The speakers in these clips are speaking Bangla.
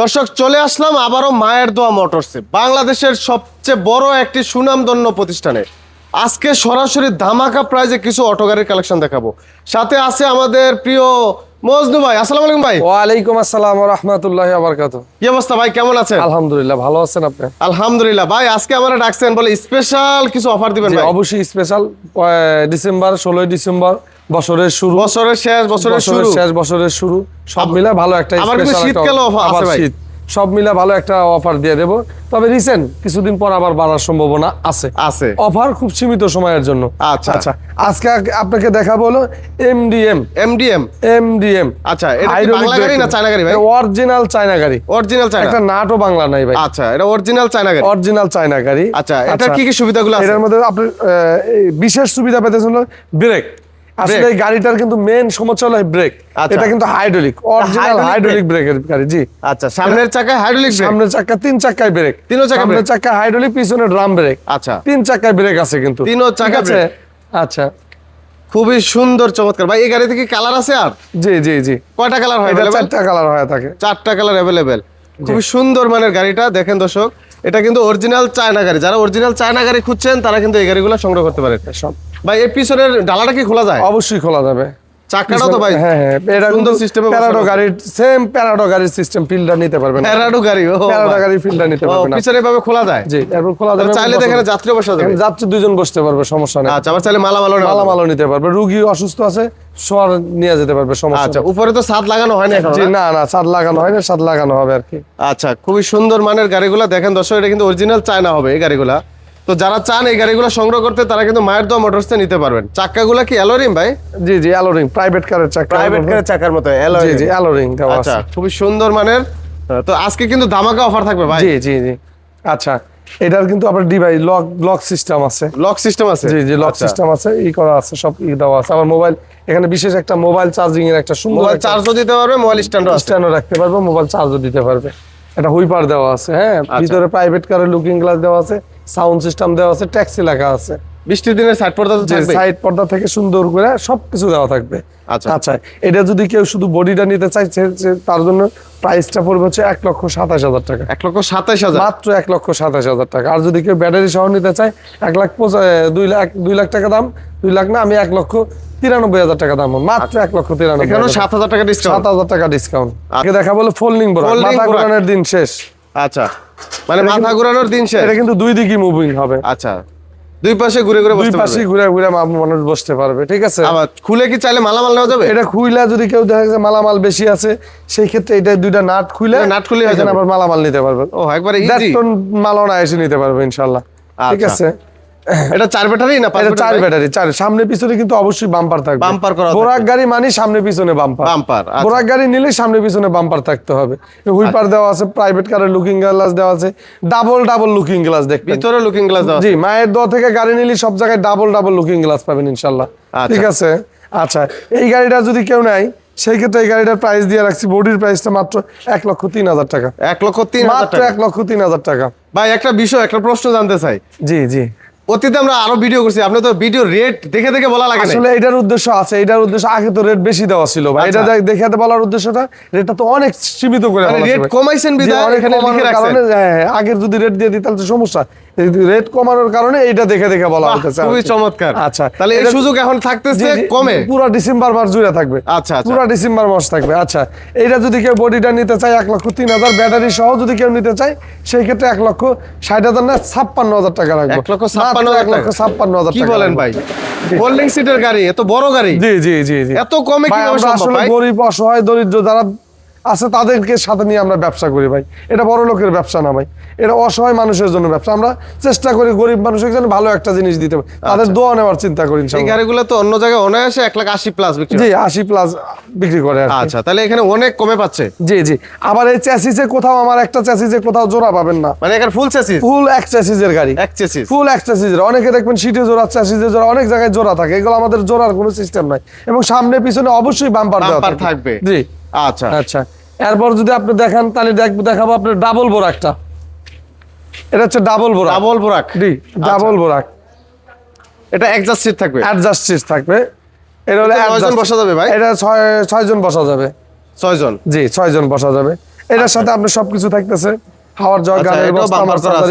দর্শক চলে আসলাম আবারও মায়ের দোয়া মোটরসে বাংলাদেশের সবচেয়ে বড় একটি সুনামধন্য প্রতিষ্ঠানে। আজকে সরাসরি ধামাকা প্রাইজে কিছু অটো গাড়ির কালেকশন দেখাবো। সাথে আছে আমাদের প্রিয় মজনু ভাই। আসসালামু আলাইকুম ভাই। ওয়ালাইকুম আসসালাম রহমতুল্লাহ আবরকাত কি অবস্থা ভাই? কেমন আছেন? আলহামদুলিল্লাহ ভালো আছেন আপনি? আলহামদুলিল্লাহ। ভাই আজকে আমরা ডাকছেন বলে স্পেশাল কিছু অফার দিবেন ভাই? অবশ্যই স্পেশাল ডিসেম্বর ষোলোই ডিসেম্বর বছরের শুরু। বছরের শেষ বছরের শুরু। শেষ বছরের শুরু। সব মিলে ভালো একটা শীতকালে offer আছে ভাই। সব মিলে ভালো একটা অফার দিয়ে দেবো। তবে রিসেন্ট কিছুদিন পর আবার বাড়ার সম্ভাবনা আছে। আছে। অফার খুব সীমিত সময়ের জন্য। আচ্ছা। আচ্ছা আজকে আপনাকে দেখাবো হলো এমডিএম এমডিএম এমডিএম আচ্ছা এটা কি বাংলা গাড়ি না চায়না গাড়ি ভাই? অরিজিনাল চায়না গাড়ি। Original China. একটা নাটও বাংলা নাই ভাই। আচ্ছা এটা অরিজিনাল চায়না গাড়ি। অরিজিনাল চায়না গাড়ি। আচ্ছা এটার কি কি সুবিধাগুলো আছে? এটার মধ্যে আপনি বিশেষ সুবিধা পেতেছেন ব্রেক। আসলে এই গাড়িটার কিন্তু মেন সমস্যা হলো ব্রেক। এটা কিন্তু হাইড্রোলিক অরিজিনাল হাইড্রোলিক ব্রেকের গাড়ি জি। আচ্ছা সামনের চাকায় হাইড্রোলিক সামনের চাকা তিন চাকায় ব্রেক তিনও চাকায় সামনের চাকা হাইড্রোলিক পিছনে ড্রাম ব্রেক আচ্ছা। তিন চাকায় ব্রেক আছে কিন্তু। তিনও চাকা আছে? আচ্ছা। খুবই সুন্দর চমৎকার। ভাই এই গাড়িতে কি কালার আছে আর? জি জি জি। কয়টা কালার হয় এটা চারটা কালার হয় থাকে। চারটা কালার অ্যাভেলেবেল খুবই সুন্দর মানের গাড়িটা দেখেন দর্শক। এটা কিন্তু অরিজিনাল চায়না গাড়ি। যারা অরিজিনাল চায়না গাড়ি খুঁজছেন তারা কিন্তু এই গাড়িগুলো সংগ্রহ করতে পারেন। সব ভাই এই পিছনের ডালাটা কি খোলা যায়? অবশ্যই খোলা যাবে। চাকাটা তো ভাই হ্যাঁ হ্যাঁ এটা সুন্দর সিস্টেমে প্যারাডো গাড়ির সেম প্যারাডো গাড়ির সিস্টেম ফিল্ডার নিতে পারবেন প্যারাডো গাড়ি ও প্যারাডো গাড়ির ফিল্ডার নিতে পারবেন পিছনে ভাবে খোলা যায়? জি এরপর খোলা যাবে চাইলে এখানে যাত্রী বসা যাবে যাত্রী দুজন বসতে পারবে সমস্যা নেই। আচ্ছা আবার চাইলে মালা মালা নিতে পারবে রুগী অসুস্থ আছে শোয়ার নিয়ে যেতে পারবে সমস্যা আচ্ছা উপরে তো ছাদ লাগানো হয় না এখন? না? না ছাদ লাগানো হয় না ছাদ লাগানো হবে আর কি। আচ্ছা খুবই সুন্দর মানের গাড়িগুলো। দেখেন দর্শক এটা কিন্তু অরিজিনাল চায়না হবে এই গাড়িগুলা। তো যারা চান এই গাড়িগুলো সংগ্রহ করতে তারা কিন্তু মায়ের দোয়া মোটরসে নিতে পারবেন। চাক্কাগুলো কি অ্যালোরিম ভাই? জি জি অ্যালোরিং প্রাইভেট কারের চাকা প্রাইভেট কারের চাকার মতো জি জি অ্যালোরিং আচ্ছা খুবই সুন্দর মানের তো আজকে কিন্তু ধামাকা অফার থাকবে ভাই। জি জি জি। আচ্ছা এটার কিন্তু আপনার ডিভাইস লক লক সিস্টেম আছে। লক সিস্টেম আছে? জি জি লক আচ্ছা। সিস্টেম আছে ই করা আছে সব ই দেওয়া আছে। আমার মোবাইল এখানে বিশেষ একটা মোবাইল চার্জিং এর একটা সুন্দর মোবাইল চার্জও দিতে পারবে মোবাইল স্ট্যান্ডও স্ট্যান্ডও রাখতে পারবে মোবাইল চার্জও দিতে পারবে। এটা হুইপার দেওয়া আছে হ্যাঁ? আচ্ছা। ভিতরে প্রাইভেট কারের লুকিং গ্লাস দেওয়া আছে। সাউন্ড সিস্টেম দেওয়া আছে ট্যাক্সি লেখা আছে। বৃষ্টির দিনের সাইড পর্দা থাকবে সাইড পর্দা থেকে সুন্দর করে সবকিছু দেওয়া থাকবে। আচ্ছা। আচ্ছা এটা যদি কেউ শুধু বডিটা নিতে চায় তার জন্য প্রাইসটা পড়বে হচ্ছে এক লক্ষ সাতাশ হাজার টাকা। এক লক্ষ সাতাইশ হাজার? মাত্র এক লক্ষ সাতাশ হাজার টাকা। আর যদি কেউ ব্যাটারি সহ নিতে চায় এক লাখ দুই লাখ দুই লাখ টাকা দাম দুই লাখ না আমি এক লক্ষ তিরানব্বই হাজার টাকা দাম মাত্র এক লক্ষ তিরানব্বই সাত হাজার টাকা ডিসকাউন্ট সাত হাজার টাকা ডিসকাউন্ট আগে দেখা বলে ফোল্ডিং Folding মাথা। ঘোরানোর দিন শেষ। আচ্ছা। মানে মাথা ঘোরানোর দিন শেষ? এটা কিন্তু দুই দিকই মুভিং হবে। আচ্ছা। দুই পাশে ঘুরে ঘুরে দুই পাশে ঘুরে ঘুরে মানুষ বসতে পারবে ঠিক আছে? আবার খুলে কি চাইলে মালামাল নেওয়া যাবে? এটা খুইলা যদি কেউ দেখা যায় মালামাল বেশি আছে সেই ক্ষেত্রে এটা দুইটা নাট খুলে নাট খুলে হয়ে যাবে। আবার মালামাল নিতে পারবে ও একবার ইজি মালও না এসে নিতে পারবে ইনশাআল্লাহ ঠিক আচ্ছা। আছে? এটা চার ব্যাটারি না এটা চার ব্যাটারি চার। সামনে পিছনে কিন্তু অবশ্যই বাম্পার থাকবে। Bumper করা বোরাক গাড়ি মানে সামনে পিছনে বাম্পার আচ্ছা। বোরাক গাড়ি নিলে সামনে পিছনে বাম্পার থাকতে হবে। হুইপার দেওয়া আছে প্রাইভেট কারের লুকিং গ্লাস দেওয়া আছে। ডাবল ডাবল লুকিং গ্লাস দেখবেন। ভিতরে লুকিং গ্লাস দেওয়া জি মায়ের দোয়া থেকে গাড়ি নিলে সব জায়গায় ডাবল ডাবল লুকিং গ্লাস পাবেন ইনশাল্লাহ আচ্ছা। ঠিক আছে? আচ্ছা এই গাড়িটা যদি কেউ নেয় সেই ক্ষেত্রে এই গাড়িটার প্রাইস দিয়ে রাখছি। বডির প্রাইসটা মাত্র এক লক্ষ তিন হাজার টাকা। এক লক্ষ তিন হাজার মাত্র এক লক্ষ তিন হাজার টাকা। ভাই একটা বিষয় একটা প্রশ্ন জানতে চাই। জি জি। অতীতে আমরা আরও ভিডিও করছি আপনি তো ভিডিও রেট দেখে দেখে বলা লাগে আসলে এটার উদ্দেশ্য আছে এটার উদ্দেশ্য আগে তো রেট বেশি দেওয়া ছিল ভাই এটা দেখে বলার উদ্দেশ্যটা রেটটা তো অনেক সীমিত করে মানে rate ভাই। কমাইছেন জি, বিধায় এখানে লিখে রাখছেন। হ্যাঁ, হ্যাঁ, আগের যদি রেট দিয়ে দিই তাহলে তো সমস্যা রেট কমানোর কারণে এইটা দেখে দেখে বলা হতেছে খুবই চমৎকার। আচ্ছা। তাহলে এই সুযোগ এখন থাকতেছে কমে? পুরো ডিসেম্বর মাস জুড়ে থাকবে। আচ্ছা, আচ্ছা। পুরো ডিসেম্বর মাস থাকবে আচ্ছা। এইটা যদি কেউ বডিটা নিতে চায় এক লক্ষ তিন হাজার ব্যাটারি সহ যদি কেউ নিতে চায় সেই ক্ষেত্রে এক লক্ষ ষাট হাজার না ছাপ্পান্ন হাজার টাকা রাখব। এক লক্ষ ছাপ্পান্ন এক লক্ষ ছাপ্পান্ন হাজার কি বলেন। ভাই? হোল্ডিং সিটের গাড়ি এত বড় গাড়ি? জি জি জি জি। এত কমে সম্ভব আসলে গরিব অসহায় দরিদ্র যারা আছে তাদেরকে সাথে নিয়ে আমরা ব্যবসা করি ভাই। এটা বড় লোকের ব্যবসা না ভাই। এটা অসহায় মানুষের জন্য ব্যবসা। আমরা চেষ্টা করি গরিব মানুষের জন্য ভালো একটা জিনিস দিতে। পারি তাদের দোয়া নেওয়ার চিন্তা করি এই গাড়িগুলো তো অন্য জায়গায় অনায়াসে এক লাখ আশি প্লাস বিক্রি জি আশি প্লাস বিক্রি করে আচ্ছা তাহলে এখানে অনেক কমে পাচ্ছে। জি জি। আবার এই চ্যাসিসে কোথাও আমার একটা চ্যাসিসে কোথাও জোড়া পাবেন না। মানে এখানে ফুল চেসিস ফুল এক চ্যাসিসের গাড়ি। এক চেসিস ফুল এক চ্যাসিসের অনেকে দেখবেন সিটে জোড়া চ্যাসিসে জোড়া অনেক জায়গায় জোড়া থাকে। এগুলো আমাদের জোড়ার কোনো সিস্টেম নাই। এবং সামনে পিছনে অবশ্যই বাম্পার দেওয়া থাকবে। জি। আচ্ছা। আচ্ছা। এরপর যদি আপনি দেখেন তাহলে দেখ- দেখাবো আপনার ডাবল বোরাকটা এটা হচ্ছে ডাবল বোরাক ডাবল বোরাক জি ডাবল বোরাক এটা একজাস্ট সিট থাকবে? অ্যাডজাস্ট সিট থাকবে। এটা হলে এটা নয়জন বসা যাবে ভাই? এটা ছয় ছয় জন বসা যাবে। ছয় জন জি ছয় জন বসা যাবে। এটার সাথে আপনার সবকিছু থাকতেছে। হাওয়ার জগ আচ্ছা, গানের বস্তা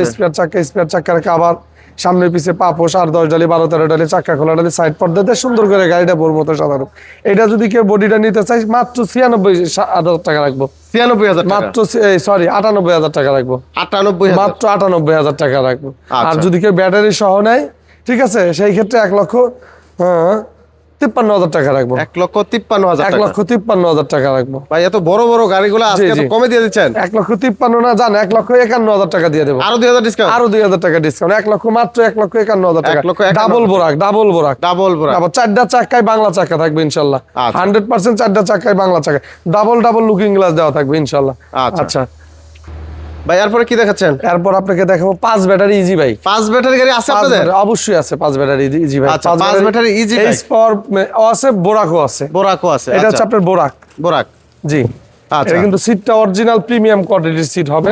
স্পেয়ার চাকা স্পেয়ার চাকার কাবার সামনে পিছে পাপোশ আর দশ ডালি বারো তেরো ডালি চাকা খোলা ডালি সাইড পর্দাতে সুন্দর করে গাড়িটা বোর মতো সাজানো এটা যদি কেউ বডিটা নিতে চাই মাত্র ছিয়ানব্বই হাজার টাকা রাখব। ছিয়ানব্বই হাজার মাত্র সরি আটানব্বই হাজার টাকা রাখব। আটানব্বই মাত্র আটানব্বই হাজার টাকা রাখব। আর আচ্ছা। যদি কেউ ব্যাটারি সহ নেয় ঠিক আছে সেই ক্ষেত্রে এক লক্ষ হ্যাঁ তিপ্পান্ন হাজার টাকা রাখব। এক লক্ষ তিপ্পান্ন হাজার এক লক্ষ তিপ্পান্ন হাজার টাকা রাখব। ভাই এত বড় বড় গাড়িগুলো আজকে কমে দিয়ে দিচ্ছেন? এক লক্ষ তিপ্পান্ন না জান এক লক্ষ একান্ন হাজার টাকা দিয়ে দেবো। আরও দুই হাজার ডিসকাউন্ট আরও দুই হাজার টাকা ডিসকাউন্ট এক লক্ষ মাত্র এক লক্ষ একান্ন হাজার টাকা। লক্ষ ডাবল বোরাক ডাবল বোরাক। ডাবল বড় আবার চারটা চাক্কায় বাংলা চাক্কা থাকবে ইনশাল্লাহ। আচ্ছা। হান্ড্রেড পার্সেন্ট চারটা চাক্কায় বাংলা চাক্কা ডাবল ডাবল লুকিং গ্লাস দেওয়া থাকবে ইনশাল্লাহ। আচ্ছা। ভাই এরপরে কি দেখাচ্ছেন? এরপর আপনাকে দেখাবো পাঁচ ব্যাটারি ইজি ভাই। পাঁচ ব্যাটারি গাড়ি আছে আপনাদের? অবশ্যই আছে পাঁচ ব্যাটারি ইজি ভাই। আচ্ছা, পাঁচ ব্যাটারি ইজি ভাই। এইচ আছে বোরাকও আছে। বোরাকও আছে এটা হচ্ছে আচ্ছা, আপনার বোরাক। বোরাক। জি। আচ্ছা। কিন্তু সিটটা অরিজিনাল প্রিমিয়াম কোয়ালিটির সিট হবে।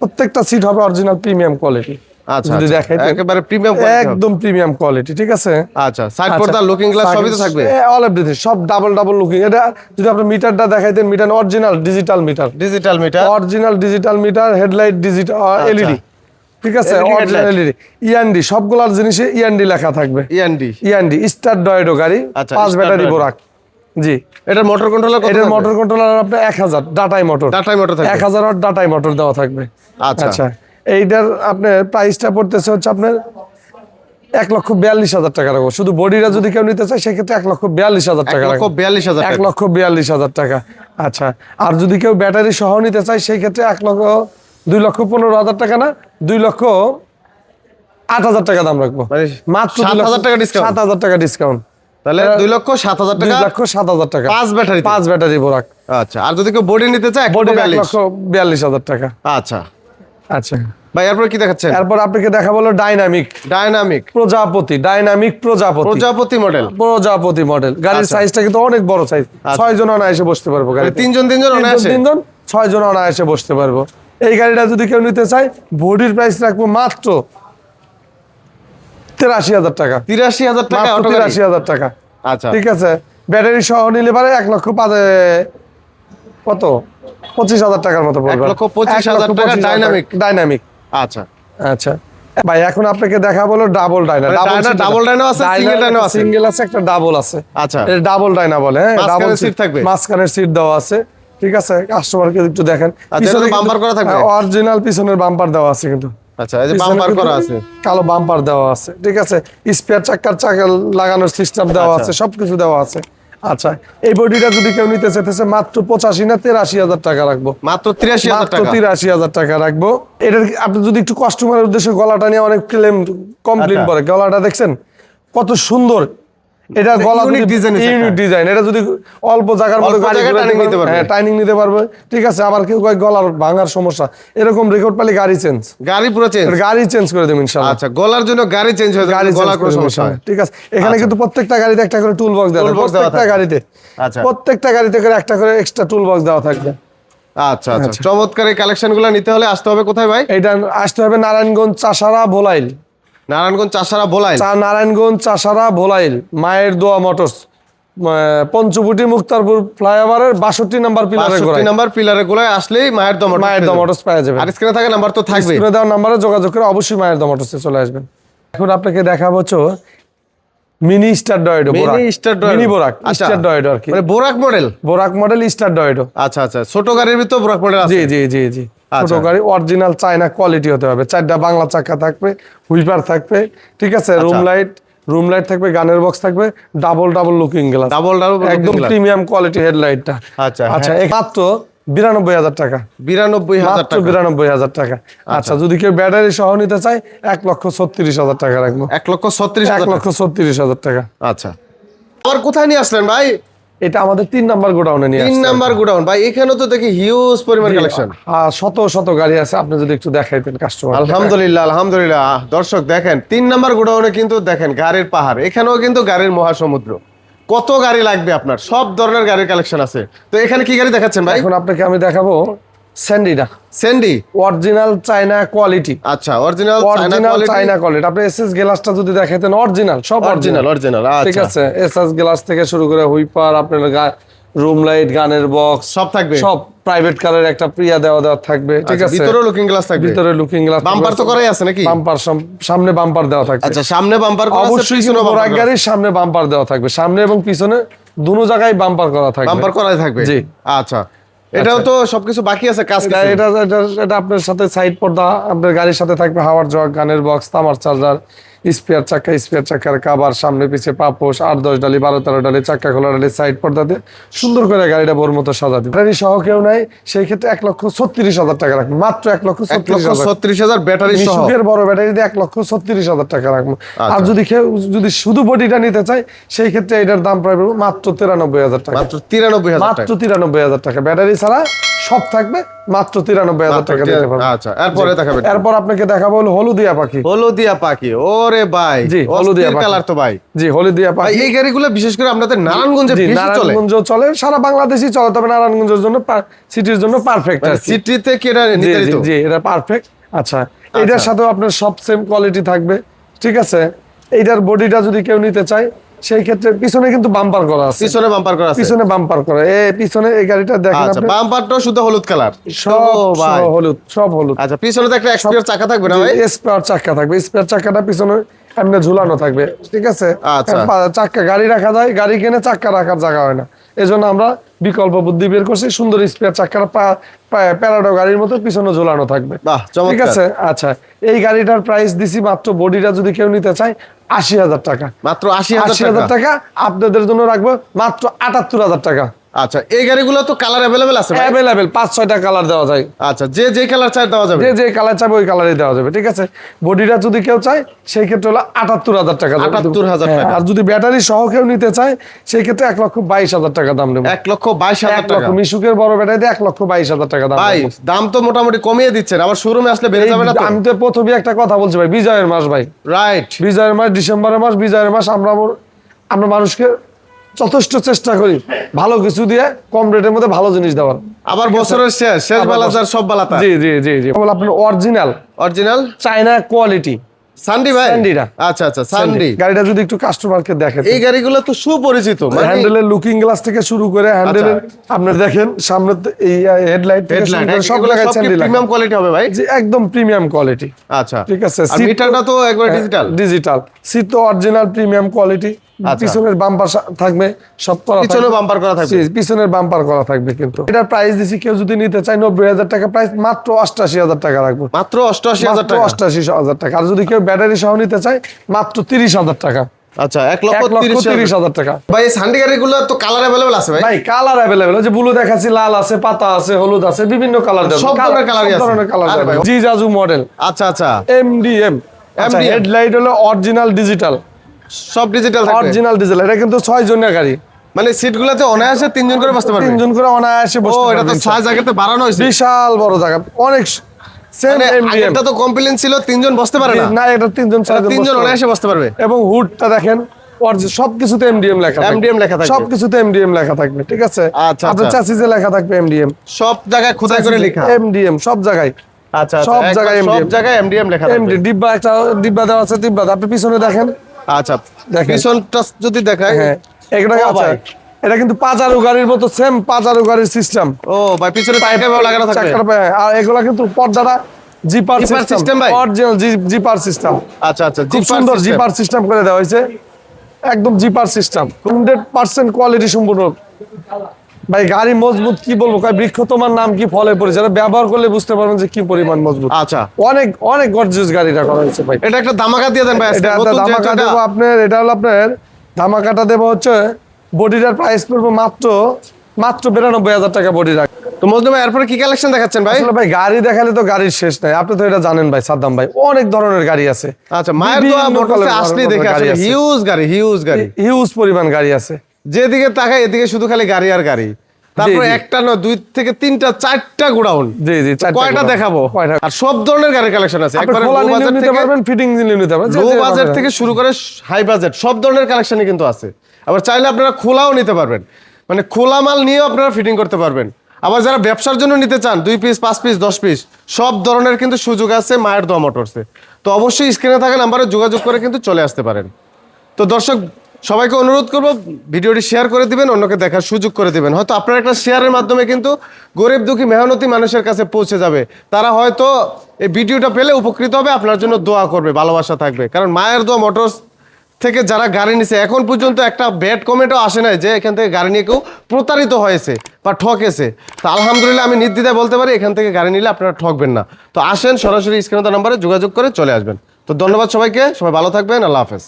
প্রত্যেকটা সিট হবে অরিজিনাল প্রিমিয়াম কোয়ালিটি আচ্ছা যদি আচ্ছা। দেখাই একেবারে প্রিমিয়াম একদম প্রিমিয়াম কোয়ালিটি ঠিক আছে? আচ্ছা সাইড পর্দা লুকিং গ্লাস সবই তো থাকবে? অল এভরিথিং সব ডাবল ডাবল লুকিং এটা যদি আপনি মিটারটা meter original digital meter digital meter original digital meter headlight digital LED ঠিক আছে? ইএনডি সবগুলোর জিনিসে ইএনডি লেখা থাকবে। স্টার ডয়েডো গাড়ি আচ্ছা, পাঁচ ব্যাটারি বোরাক জি। এটার মোটর কন্ট্রোলার এটার মোটর কন্ট্রোলার আপনার এক হাজার ডাটাই মোটর ডাটাই মোটর এক হাজার ডাটাই মোটর দেওয়া থাকবে। আচ্ছা। আচ্ছা। এইটার আপনার প্রাইসটা পড়তেছে হচ্ছে আপনার এক লক্ষ বিয়াল্লিশ হাজার টাকা রাখব। শুধু বডিটা যদি কেউ নিতে চায় সেক্ষেত্রে এক লক্ষ বিয়াল্লিশ হাজার টাকা রাখব। বিয়াল্লিশ হাজার এক লক্ষ বিয়াল্লিশ হাজার টাকা। আচ্ছা আর যদি কেউ ব্যাটারি সহ নিতে চায় সেই ক্ষেত্রে এক লক্ষ দুই লক্ষ পনেরো হাজার টাকা না দুই লক্ষ আট হাজার টাকা দাম রাখব। মানে মাত্র সাত হাজার টাকা ডিসকাউন্ট তাহলে দুই লক্ষ সাত হাজার দুই টাকা লক্ষ সাত হাজার টাকা। পাঁচ ব্যাটারি পাঁচ ব্যাটারি বোরাক। আচ্ছা আর যদি কেউ বডি নিতে চায় বডি এক লক্ষ বিয়াল্লিশ হাজার টাকা। আচ্ছা। আচ্ছা। ভাই এরপর কি দেখাচ্ছেন? এরপর আপনাকে দেখা বলো ডাইনামিক প্রজাপতি ডাইনামিক প্রজাপতি। প্রজাপতি মডেল প্রজাপতি মডেল গাড়ির আচ্ছা। সাইজটা কিন্তু অনেক বড় সাইজ ছয় জন অনায়াসে বসতে পারব গাড়িতে। তিনজন তিনজন অনায়াসে? তিনজন ছয় জন অনায়াসে বসতে পারব। এই গাড়িটা যদি কেউ নিতে চায় বডির প্রাইস রাখব মাত্র তেরাশি হাজার টাকা। তিরাশি হাজার টাকা গাড়ি? তিরাশি হাজার টাকা। আচ্ছা। ঠিক আছে? ব্যাটারি সহ নিলে পারে এক লক্ষ পাঁচ কত? পঁচিশ হাজার টাকার মতো পড়বে। লক্ষ পঁচিশ হাজার টাকা dynamic। ডাইনামিক আচ্ছা। আচ্ছা। ভাই এখন আপনাকে দেখা বলো ডাবল ডাইনা ডায়না- double আছে, single ডায়না আছে। সিঙ্গেল আছে একটা ডাবল আছে। আচ্ছা। এটা ডাবল ডাইনা বলে হ্যাঁ ডাবল seat থাকবে? মাঝখানের সিট দেওয়া আছে। ঠিক আছে কাস্টমারকে একটু দেখেন। তো bumper করা থাকবে? অরিজিনাল পিছনের বাম্পার দেওয়া আছে কিন্তু। আচ্ছা এই যে বাম্পার করা আছে। কালো বাম্পার দেওয়া আছে। ঠিক আছে স্পেয়ার চাকার চাকা লাগানোর সিস্টেম দেওয়া আচ্ছা। আছে সবকিছু দেওয়া আছে। আচ্ছা এই বডিটা যদি কেউ নিতে চাইতেছে মাত্র পঁচাশি না তেরাশি হাজার টাকা রাখব। মাত্র তিরাশি হাজার মাত্র টাকা। তিরাশি হাজার টাকা রাখব। এটা আপনি যদি একটু কাস্টমারের উদ্দেশ্যে গলাটা নিয়ে অনেক ক্লেম কমপ্লেন আচ্ছা। করে গলাটা দেখছেন? কত সুন্দর। এটা গলা unique design আছে ইউনিক ডিজাইন এটা যদি অল্প জায়গার মধ্যে জায়গায় নিতে পারবে, পারবে। হ্যাঁ টাইনিং নিতে পারবে। ঠিক আছে আবার কেউ কয় গলার ভাঙার সমস্যা। এরকম রেকর্ড পালে গাড়ি চেঞ্জ গাড়ি পুরো চেঞ্জ গাড়ি চেঞ্জ করে দেবেন ইনশাআল্লাহ আচ্ছা গলার জন্য গাড়ি চেঞ্জ হয়ে গাড়ি যাবে গলা কোনো করে সমস্যা ঠিক আছে এখানে কিন্তু প্রত্যেকটা গাড়িতে একটা করে টুল বক্স দেওয়া থাকবে প্রত্যেকটা গাড়িতে। আচ্ছা। প্রত্যেকটা গাড়িতে করে একটা করে এক্সট্রা টুল বক্স দেওয়া থাকবে। আচ্ছা আচ্ছা। চমৎকার এই কালেকশনগুলো নিতে হলে আসতে হবে কোথায় ভাই? এইটা আসতে হবে নারায়ণগঞ্জ চাষারা ভোলাইল। নারায়ণগঞ্জ চাষারা বলাই চা নারায়ণগঞ্জ চাষারা ভোলাইল। মায়ের দোয়া মোটরস। পঞ্চবুটি মুক্তারপুর ফ্লাইওভারের বাষট্টি নাম্বার পিলারে বাষট্টি নাম্বার পিলারে গোলায় আসলেই মায়ের দম মায়ের দোয়া মোটরস পাওয়া যাবে। আর স্ক্রিনে থাকা নাম্বার তো থাকবে স্ক্রিনে দেওয়া নাম্বারে যোগাযোগ করে অবশ্যই মায়ের দোয়া মোটরসে চলে আসবেন। এখন আপনাকে দেখাবো মিনি স্টার ডয়েডো মিনি স্টার ডয়েডো। মিনি বোরাক আচ্ছা। স্টার ডয়েডো আর কি। মানে বোরাক মডেল? বোরাক মডেল স্টার ডয়েডো। আচ্ছা আচ্ছা। ছোট গাড়ির ভিতর বোরাক মডেল আছে? জি জি জি জি। ছোট আচ্ছা। গাড়ি অরিজিনাল চায়না কোয়ালিটি হতে হবে। চারটা বাংলা চাকা থাকবে হুইপার থাকবে ঠিক আছে? রুম লাইট রুম লাইট থাকবে গানের বক্স থাকবে double double looking glass double double একদম প্রিমিয়াম কোয়ালিটি হেডলাইটটা আচ্ছা, আচ্ছা এ- মাত্র বিরানব্বই হাজার টাকা। বিরানব্বই হাজার টাকা। বিরানব্বই হাজার টাকা। আচ্ছা। যদি কেউ ব্যাটারি সহ নিতে চায় এক লক্ষ ছত্রিশ হাজার টাকা রাখব। এক লক্ষ ছত্রিশ এক লক্ষ ছত্রিশ হাজার টাকা টাকা। আচ্ছা। আবার কোথায় নিয়ে আসলেন ভাই? এটা আমাদের তিন নাম্বার গোডাউনে নিয়ে তিন নাম্বার গোডাউন। ভাই এখানে তো দেখি হিউজ পরিমাণ কালেকশন শত শত গাড়ি আছে আপনি যদি একটু দেখাইতেন কাস্টমার আলহামদুলিল্লাহ আলহামদুলিল্লাহ। দর্শক দেখেন তিন নাম্বার গোডাউনে কিন্তু দেখেন গাড়ির পাহাড়। এখানেও কিন্তু গাড়ির মহাসমুদ্র। কত গাড়ি লাগবে আপনার? সব ধরনের গাড়ির কালেকশন আছে। তো এখানে কি গাড়ি দেখাচ্ছেন ভাই? এখন আপনাকে আমি দেখাবো স্যান্ডি অরিজিনাল চায়না কোয়ালিটি আচ্ছা অরিজিনাল অরিজিনাল চায়না কোয়ালিটি আপনি এসএস গ্লাসটা যদি দেখাইতেন অরিজিনাল সব অরিজিনাল অরিজিনাল অরিজিনাল ঠিক আছে এসএস গ্লাস থেকে শুরু করে হুইপার আপনার রুম লাইট গানের বক্স সব থাকবে? সব প্রাইভেট কারের একটা প্রিয়া দেওয়া দেওয়া থাকবে ঠিক আচ্ছা, আছে? ভিতরেও লুকিং গ্লাস থাকবে? ভিতরে লুকিং গ্লাস বাম্পার তো করাই আছে নাকি? বাম্পার সামনে বাম্পার দেওয়া থাকবে। আচ্ছা সামনে বাম্পার করা আছে অবশ্যই পিছনে কিন্তু বাম্পার গাড়ির সামনে বাম্পার দেওয়া থাকবে। সামনে এবং পিছনে দুনো জায়গায় বাম্পার করা থাকবে। বাম্পার করাই থাকবে? জি। আচ্ছা। এটাও তো সবকিছু বাকি আছে কাজ এটা এটা এটা এটা আপনার সাথে সাইড পর্দা আপনার গাড়ির সাথে থাকবে হাওয়ার জগ গানের বক্স তামার চার্জার স্পেয়ার চাকা স্পেয়ার চাকার কাবার সামনে পিছে পাপোশ আট দশ ডালি বারো তেরো ডালি চাক্কা খোলা ডালি সাইড পর্দাতে সুন্দর করে গাড়িটা বোর মতো সাজা দিবে। ব্যাটারি সহ কেউ নাই সেই ক্ষেত্রে এক লক্ষ ছত্রিশ হাজার টাকা রাখবেন মাত্র এক লক্ষ ছত্রিশ হাজার। ব্যাটারি মিশুকের বড় ব্যাটারি দিয়ে এক লক্ষ ছত্রিশ হাজার টাকা রাখব। আর আচ্ছা। যদি কেউ যদি শুধু বডিটা নিতে চায় সেই ক্ষেত্রে এটার দাম প্রায় মাত্র তিরানব্বই হাজার টাকা। মাত্র তিরানব্বই হাজার মাত্র তিরানব্বই হাজার টাকা। ব্যাটারি ছাড়া সব থাকবে মাত্র তিরানব্বই হাজার টাকা দিতে পারবে। আচ্ছা এরপরে দেখাবেন। এরপর আপনাকে দেখাবো হলো হলুদিয়া পাখি। হলুদিয়া পাখি ওরে ভাই জি, হলুদিয়া কালার তো ভাই। জি হলুদিয়া পাখি। এই গাড়িগুলো বিশেষ করে আপনাদের নারায়ণগঞ্জে বেশি চলে। নারায়ণগঞ্জ চলে সারা বাংলাদেশই চলে তবে নারায়ণগঞ্জের জন্য সিটির জন্য পারফেক্ট মানে সিটিতে কি এটা নির্ধারিত। জি এটা পারফেক্ট আচ্ছা এটার সাথেও আপনার সব সেম কোয়ালিটি থাকবে ঠিক আছে? এইটার বডিটা যদি কেউ নিতে চায় সেই ক্ষেত্রে পিছনে কিন্তু বাম্পার করা আছে। পিছনে বাম্পার করা আছে। পিছনে বাম্পার করা। এই পিছনে এই গাড়িটা দেখেন আচ্ছা বাম্পারটা শুধু হলুদ কালার সব হলুদ সব হলুদ। আচ্ছা পিছনে তো একটা এক্সপিয়ার চাকা থাকবে না ভাই? স্পেয়ার চাকা থাকবে। স্পেয়ার চাকাটা পিছনে এমনি ঝুলানো থাকবে ঠিক আছে? আচ্ছা। চাকা গাড়ি রাখা যায় গাড়ি কিনে চাকা রাখার জায়গা হয় না। এই জন্য আমরা বিকল্প বুদ্ধি বের করছি। সুন্দর স্পেয়ার চাকার প্যারাডো গাড়ির মতো পিছনে ঝোলানো থাকবে। বাহ ঠিক আছে? আচ্ছা এই গাড়িটার প্রাইস দিছি মাত্র বডিটা যদি কেউ নিতে চায় আশি হাজার টাকা। মাত্র আশি আশি হাজার টাকা আপনাদের জন্য রাখব মাত্র আটাত্তর হাজার টাকা। আচ্ছা এই গাড়িগুলো তো কালার অ্যাভেলেবেল আছে অ্যাভেলেবেল পাঁচ ছয়টা কালার দেওয়া যায়। আচ্ছা যে যে কালার চাই দেওয়া যাবে। যে যে কালার চাইবে ওই কালারই দেওয়া যাবে ঠিক আছে? বডিটা যদি কেউ চায় সেই ক্ষেত্রে হলো আটাত্তর হাজার টাকা দাম। 78,000 হ্যাঁ, টাকা। আর যদি ব্যাটারি সহ কেউ নিতে চায় সেই ক্ষেত্রে এক লক্ষ বাইশ হাজার টাকা দাম নেব। এক লক্ষ বাইশ হাজার টাকা। মিশুকের বড় ব্যাটারি দিয়ে এক লক্ষ বাইশ হাজার টাকা দাম ভাই দাম তো মোটামুটি কমিয়ে দিচ্ছেন। আবার শোরুমে আসলে বেড়ে যাবে না আমি তো প্রথমে একটা কথা বলছি ভাই বিজয়ের মাস ভাই। রাইট বিজয়ের মাস ডিসেম্বরের মাস বিজয়ের মাস আমরা আমরা মানুষকে যথেষ্ট চেষ্টা করি। ভালো কিছু দিয়ে কম রেটের মধ্যে ভালো জিনিস দেওয়ার। আবার বছরের শেষ শেষ বেলা যার সব বেলাতা জি জি জি জি। বলে আপনার original original China quality Sandy ভাই? সান্ডিরা। আচ্ছা আচ্ছা সান্ডি গাড়িটা যদি একটু কাস্টমারকে দেখেন এই গাড়িগুলো তো সুপরিচিত হ্যান্ডেলের লুকিং গ্লাস থেকে শুরু করে হ্যান্ডেলের আপনি দেখেন সামনে এই হেডলাইট থেকে হেডলাইট সব জায়গায় স্যান্ডি প্রিমিয়াম কোয়ালিটি হবে ভাই? একদম প্রিমিয়াম কোয়ালিটি আচ্ছা। ঠিক আছে মিটারটা তো একবার ডিজিটাল ডিজিটাল সিট তো অরিজিনাল প্রিমিয়াম কোয়ালিটি আচ্ছা। পিছনের বাম্পার থাকবে সব করা পিছনে বাম্পার করা থাকবে। পিছনের বাম্পার করা থাকবে কিন্তু। এটার প্রাইস দিছি কেউ যদি নিতে চায় নব্বই হাজার টাকা প্রাইস মাত্র অষ্টাশি হাজার টাকা রাখব। মাত্র অষ্টআশি হাজার টাকা। অষ্টাশি হাজার টাকা। আর যদি কেউ ব্যাটারি সহ নিতে চায় মাত্র তিরিশ হাজার টাকা। আচ্ছা এক লক্ষ তিরিশ হাজার। টাকা। ভাই এই সান্ডি গাড়িগুলো তো কালার অ্যাভেলেবল আছে ভাই? ভাই কালার অ্যাভেলেবেল যে ব্লু দেখাচ্ছি লাল আছে পাতা আছে হলুদ আছে বিভিন্ন কালার সব ধরনের colour-ই আছে। ধরনের কালার। জি জাজু মডেল আচ্ছা আচ্ছা। এমডিএম হেডলাইট হলো অরিজিনাল ডিজিটাল সব ডিজিটাল থাকবে। অরিজিনাল ডিজিটাল এটা কিন্তু ছয় জনের গাড়ি। মানে সিটগুলোতে অনায়াসে তিনজন করে বসতে পারবে। তিনজন করে অনায়াসে বসতে পারবে ও এটা তো সাইজ আগে তো বাড়ানো হয়েছে। বিশাল বড় জায়গা অনেক সেম মানে এমডিএম তো কমপ্লেন ছিল তিনজন বসতে পারে না। না এটা তিনজন এটা তিনজন অনায়াসে বসতে পারবে। এবং হুডটা দেখেন সবকিছুতে এমডিএম লেখা। MDM লেখা থাকবে। সবকিছুতে এমডিএম লেখা থাকবে ঠিক আছে? আচ্ছা, আচ্ছা। চাষিজে লেখা থাকবে এমডিএম সব জায়গায় খোদাই করে লেখা। এমডিএম সব জায়গায়। আচ্ছা সব সব জায়গায় জায়গায় সব জায়গায় এমডিএম লেখা এমডি থাকবে ডিব্বা একটা ডিব্বা দেওয়া আছে ডিব্বা। আপনি পিছনে দেখেন। আচ্ছা। পিছনটা যদি দেখায় হ্যাঁ ও আছে। এটা কিন্তু পাজারু গাড়ির মতো সেম পাজারু গাড়ির সিস্টেম ও ভাই পিছনে পাইপে লাগানো পায়ে আর এগুলা কিন্তু পর্দাটা জিপার জিপার সিস্টেম ভাই? অরিজিনাল জিপার সিস্টেম আচ্ছা আচ্ছা খুব সুন্দর জিপার সিস্টেম করে দেওয়া হয়েছে। একদম zipper system hundred percent quality সম্পূর্ণ। ভাই গাড়ি মজবুত কি বলব? বৃক্ষ তোমার নাম কি ফলে পড়েছে? এটা ব্যবহার করলে বুঝতে পারবেন যে কি পরিমাণ মজবুত। আচ্ছা। অনেক অনেক গর্জিয়াস গাড়িটা করা হয়েছে ভাই। এটা একটা দামাকা দিয়ে দেন ভাই এটা একটা ধামাকা দেবো আপনার এটা হলো আপনার ধামাকাটা দেবো হচ্ছে বডিটার প্রাইস পড়বে মাত্র মাত্র বিরানব্বই হাজার টাকা বডি রাখ তো মজনু ভাই এরপরে কি কালেকশন দেখাচ্ছেন ভাই? আসলে ভাই গাড়ি দেখালে তো গাড়ির শেষ নাই। আপনি তো এটা জানেন ভাই সাদ্দাম ভাই অনেক ধরনের গাড়ি আছে। আচ্ছা মায়ের দোয়া বিভিন্ন মোটরসে colour- দেখে আসলে। হিউজ গাড়ি হিউজ গাড়ি হিউজ পরিমাণ গাড়ি আছে। যেদিকে তাকাই এদিকে শুধু খালি গাড়ি আর গাড়ি। তারপরে একটা নয় দুই থেকে তিনটা চারটা গোডাউন। জি জি কয়টা দেখাবো? আর সব ধরনের গাড়ির কালেকশন আছে। একবারে লো বাজেট থেকে পারবেন ফিটিং নিলেও নিতে পারবেন লো বাজেট থেকে শুরু করে হাই বাজেট সব ধরনের কালেকশনই কিন্তু আছে। আবার চাইলে আপনারা খোলাও নিতে পারবেন। মানে খোলা মাল নিয়েও আপনারা ফিটিং করতে পারবেন। আবার যারা ব্যবসার জন্য নিতে চান দুই পিস পাঁচ পিস দশ পিস সব ধরনের কিন্তু সুযোগ আছে মায়ের দোয়া মোটরসে তো অবশ্যই স্ক্রিনে থাকা নাম্বারে যোগাযোগ করে কিন্তু চলে আসতে পারেন। তো দর্শক সবাইকে অনুরোধ করব, ভিডিওটি শেয়ার করে দিবেন, অন্যকে দেখার সুযোগ করে দিবেন। হয়তো আপনার একটা শেয়ারের মাধ্যমে কিন্তু গরিব দুঃখী মেহনতি মানুষের কাছে পৌঁছে যাবে। তারা হয়তো এই ভিডিওটা পেলে উপকৃত হবে, আপনার জন্য দোয়া করবে, ভালোবাসা থাকবে। কারণ মায়ের দোয়া মোটরস থেকে যারা গাড়ি নিছে, এখন পর্যন্ত একটা ব্যাড কমেন্টও আসে নাই যে এখান থেকে গাড়ি নিয়ে কেউ প্রতারিত হয়েছে বা ঠকেছে। তো আলহামদুলিল্লাহ আমি নির্দ্বিধায় বলতে পারি, এখান থেকে গাড়ি নিলে আপনারা ঠকবেন না। তো আসেন, সরাসরি স্ক্রিনে নাম্বারে যোগাযোগ করে চলে আসবেন। তো ধন্যবাদ সবাইকে, সবাই ভালো থাকবেন, আল্লাহ হাফেজ।